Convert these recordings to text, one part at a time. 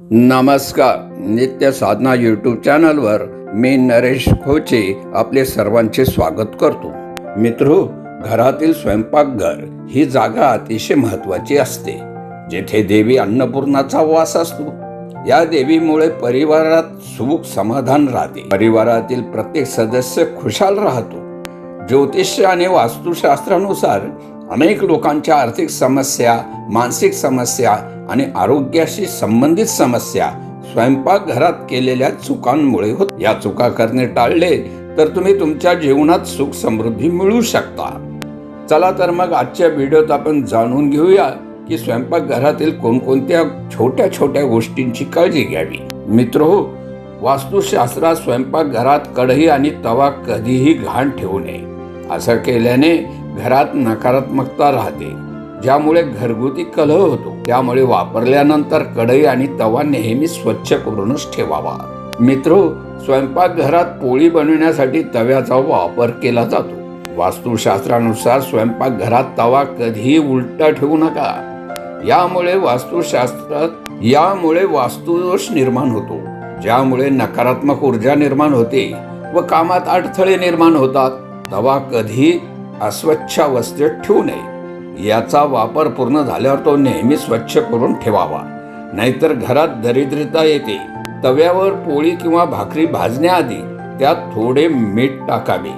नमस्कार. नित्य साधना यूट्यूब चॅनलवर मी नरेश खोचे आपले सर्वांचे स्वागत करतो. मित्रो घरातील स्वयंपाकघर ही जागा अतिशय महत्वाची असते जेथे देवी अन्नपूर्णाचा वास असतो. या देवीमुळे परिवारात सुख समाधान राहते. परिवारातील प्रत्येक सदस्य खुशाल राहतो. ज्योतिष आणि वास्तुशास्त्रानुसार अनेक लोकांच्या आर्थिक समस्या मानसिक समस्या आणि आरोग्याशी संबंधित समस्या स्वयंपाकघरात केलेल्या चुकांमुळे होत. या चुका करणे टाळले तर तुम्ही तुमच्या जीवनात सुख समृद्धी मिळू शकता. चला तर मग आजच्या व्हिडिओत आपण जाणून घेऊया की स्वयंपाकघरातील कोणकोणत्या छोट्या छोट्या गोष्टींची काळजी घ्यावी. मित्र हो वास्तुशास्त्रात स्वयंपाकघरात कढई आणि तवा कधीही घाण ठेवू नये. असं केल्याने घरात नकारात्मकता राहते. ज्यामुळे घरगुती कलह होतो. त्यामुळे वापरल्यानंतर कढई आणि तवा नेहमी स्वच्छ करूनच ठेवावा. मित्रो स्वयंपाकघरात पोळी बनवण्यासाठी तव्याचा वापर केला जातो. वास्तुशास्त्रानुसार स्वयंपाकघरात तवा कधीही उलटा ठेवू नका. यामुळे वास्तुशास्त्रात यामुळे वास्तुदोष निर्माण होतो. ज्यामुळे नकारात्मक ऊर्जा निर्माण होते व कामात अडथळे निर्माण होतात. तवा कधी अस्वच्छ अवस्थेत ठेवू नये. याचा वापर पूर्ण झाल्यावर तो नेहमी स्वच्छ करून ठेवावा. नाहीतर घरात दरिद्रता येते. तव्यावर पोळी किंवा भाकरी भाजण्याआधी त्यात थोडे मीठ टाकावे.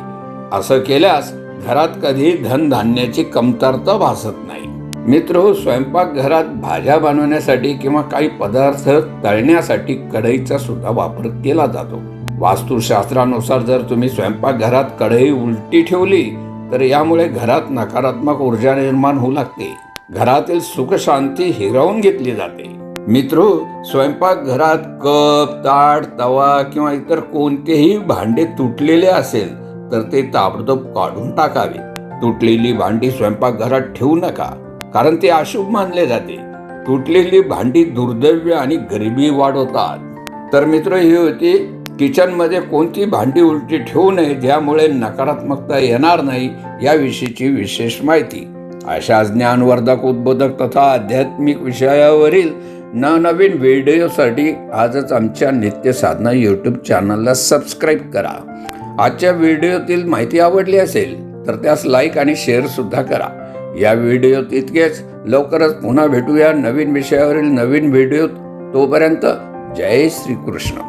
असं केल्यास घरात कधी धनधान्याची कमतरता भासत नाही. मित्र स्वयंपाक स्वयंपाकघरात भाज्या बनवण्यासाठी किंवा काही पदार्थ तळण्यासाठी कढईचा सुद्धा वापर केला जातो. वास्तुशास्त्रानुसार जर तुम्ही स्वयंपाकघरात कढई उलटी ठेवली तर यामुळे घरात नकारात्मक ऊर्जा निर्माण होऊ लागते. घरातील सुख शांती हिरावून घेतली जाते. मित्रो स्वयंपाकघरात कप ताट तवा किंवा इतर कोणतेही भांडे तुटलेले असेल तर ते ताबडतोब काढून टाकावे. तुटलेली भांडी स्वयंपाकघरात ठेवू नका कारण ते अशुभ मानले जाते. तुटलेली भांडी दुर्दैव्य आणि गरिबी वाढवतात. तर मित्र ही होती किचनमध्ये कोणती भांडी उलटी ठेवू नये ज्यामुळे नकारात्मकता येणार नाही याविषयीची विशेष माहिती. अशा ज्ञानवर्धक उद्बोधक तथा आध्यात्मिक विषयावरील नवनवीन व्हिडिओसाठी आजच आमच्या नित्य साधना यूट्यूब चॅनलला सबस्क्राईब करा. आजच्या व्हिडिओतील माहिती आवडली असेल तर त्यास लाईक आणि शेअर सुद्धा करा. या व्हिडिओत इतकेच लवकरच पुन्हा भेटूया नवीन विषयावरील नवीन व्हिडिओत. तोपर्यंत जय श्रीकृष्ण